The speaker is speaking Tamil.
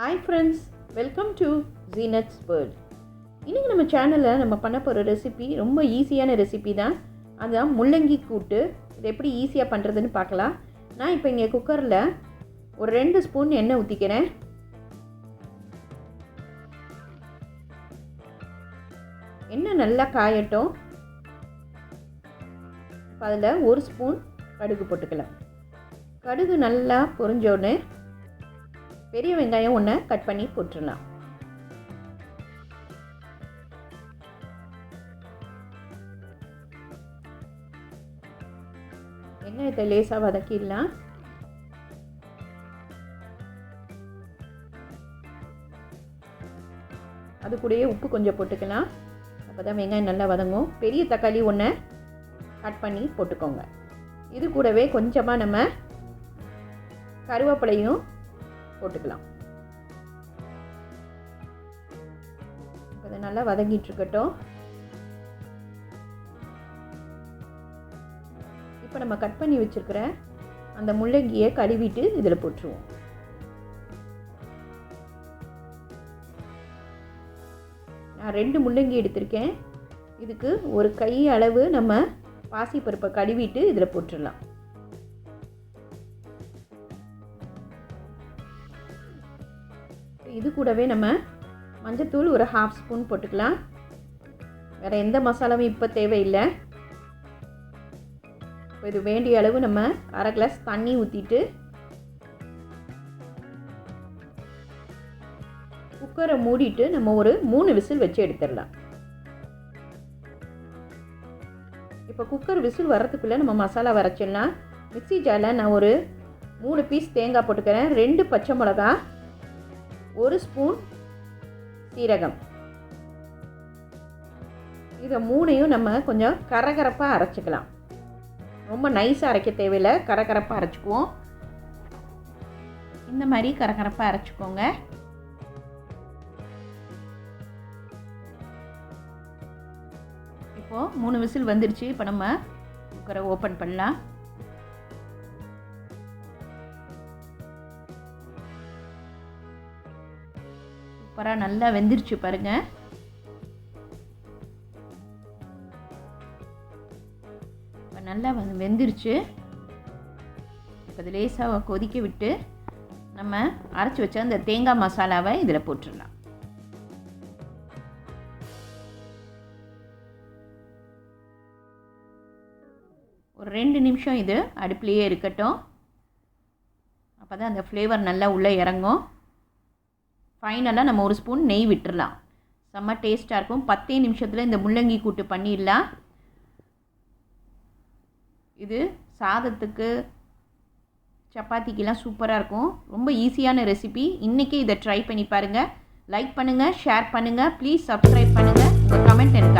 Hi friends welcome to Zeenat's world இன்றைக்கி நம்ம சேனலில் நம்ம பண்ண போகிற ரெசிபி ரொம்ப ஈஸியான ரெசிபி தான். அதுதான் முள்ளங்கி கூட்டு. இது எப்படி ஈஸியாக பண்ணுறதுன்னு பார்க்கலாம். நான் இப்போ இங்கே குக்கரில் ஒரு ரெண்டு ஸ்பூன் எண்ணெய் ஊற்றிக்கிறேன் எண்ணெய் நல்லா காயட்டும். அதில் ஒரு ஸ்பூன் கடுகு போட்டுக்கலாம். கடுகு நல்லா பொரிஞ்சோடனே பெரிய வெங்காயம் ஒன்று கட் பண்ணி போட்டுடலாம். வெங்காயத்தை லேசாக வதக்கிடலாம். அது கூடயே உப்பு கொஞ்சம் போட்டுக்கலாம். அப்போ தான் வெங்காயம் நல்லா வதங்கும். பெரிய தக்காளி ஒன்று கட் பண்ணி போட்டுக்கோங்க. இது கூடவே கொஞ்சமாக நம்ம கருவேப்பிலையும் போட்டுக்கலாம். அதை நல்லா வதங்கிட்டு இருக்கட்டும். இப்போ நம்ம கட் பண்ணி வச்சுருக்கிற அந்த முள்ளங்கியை கழுவிட்டு இதில் போட்டுருவோம். நான் ரெண்டு முள்ளங்கி எடுத்திருக்கேன். இதுக்கு ஒரு கை அளவு நம்ம பாசிப்பருப்பை கழுவிட்டு இதில் போட்டுடலாம். இது கூடவே நம்ம மஞ்சத்தூள் ஒரு ஹாஃப் ஸ்பூன் போட்டுக்கலாம். வேறு எந்த மசாலாவும் இப்போ தேவையில்லை. இது வேண்டிய அளவு நம்ம அரை கிளாஸ் தண்ணி ஊற்றிட்டு குக்கரை மூடிட்டு நம்ம ஒரு மூணு விசில் வச்சு எடுத்துடலாம். இப்போ குக்கர் விசில் வரத்துக்குள்ளே நம்ம மசாலா வரைச்சிடலாம். மிக்சி ஜாரில் நான் ஒரு மூணு பீஸ் தேங்காய் போட்டுக்கிறேன். ரெண்டு பச்சை மிளகா ஒரு ஸ்பூன் சீரகம். இதை மூணையும் நம்ம கொஞ்சம் கரகரப்பாக அரைச்சிக்கலாம். ரொம்ப நைஸாக அரைக்க தேவையில்லை கரகரப்பாக அரைச்சிக்குவோம். இந்த மாதிரி கரகரப்பாக அரைச்சிக்கோங்க. இப்போது மூணு விசில் வந்துடுச்சு இப்போ நம்ம குக்கரை ஓப்பன் பண்ணலாம். சூப்பராக நல்லா வெந்துருச்சு பாருங்கள் இப்போ நல்லா வந்து வெந்துருச்சு. இப்போ அது லேசாக கொதிக்க விட்டு நம்ம அரைச்சி வச்ச அந்த தேங்காய் மசாலாவை இதில் போட்டுடலாம். ஒரு ரெண்டு நிமிஷம் இது அடுப்புலேயே இருக்கட்டும். அப்போ தான் அந்த ஃப்ளேவர் நல்லா உள்ளே இறங்கும். ஃபைனலாக நம்ம ஒரு ஸ்பூன் நெய் விட்டுடலாம் செம்ம டேஸ்ட்டாக இருக்கும். பத்தே நிமிஷத்தில் இந்த முள்ளங்கி கூட்டு பண்ணிடலாம். இது சாதத்துக்கு சப்பாத்திக்கெலாம் சூப்பராக இருக்கும். ரொம்ப ஈஸியான ரெசிபி இன்றைக்கே இதை ட்ரை பண்ணி பாருங்கள் லைக் பண்ணுங்கள் ஷேர் பண்ணுங்கள் ப்ளீஸ் சப்ஸ்கிரைப் பண்ணுங்கள் உங்கள் கமெண்ட் எனக்கு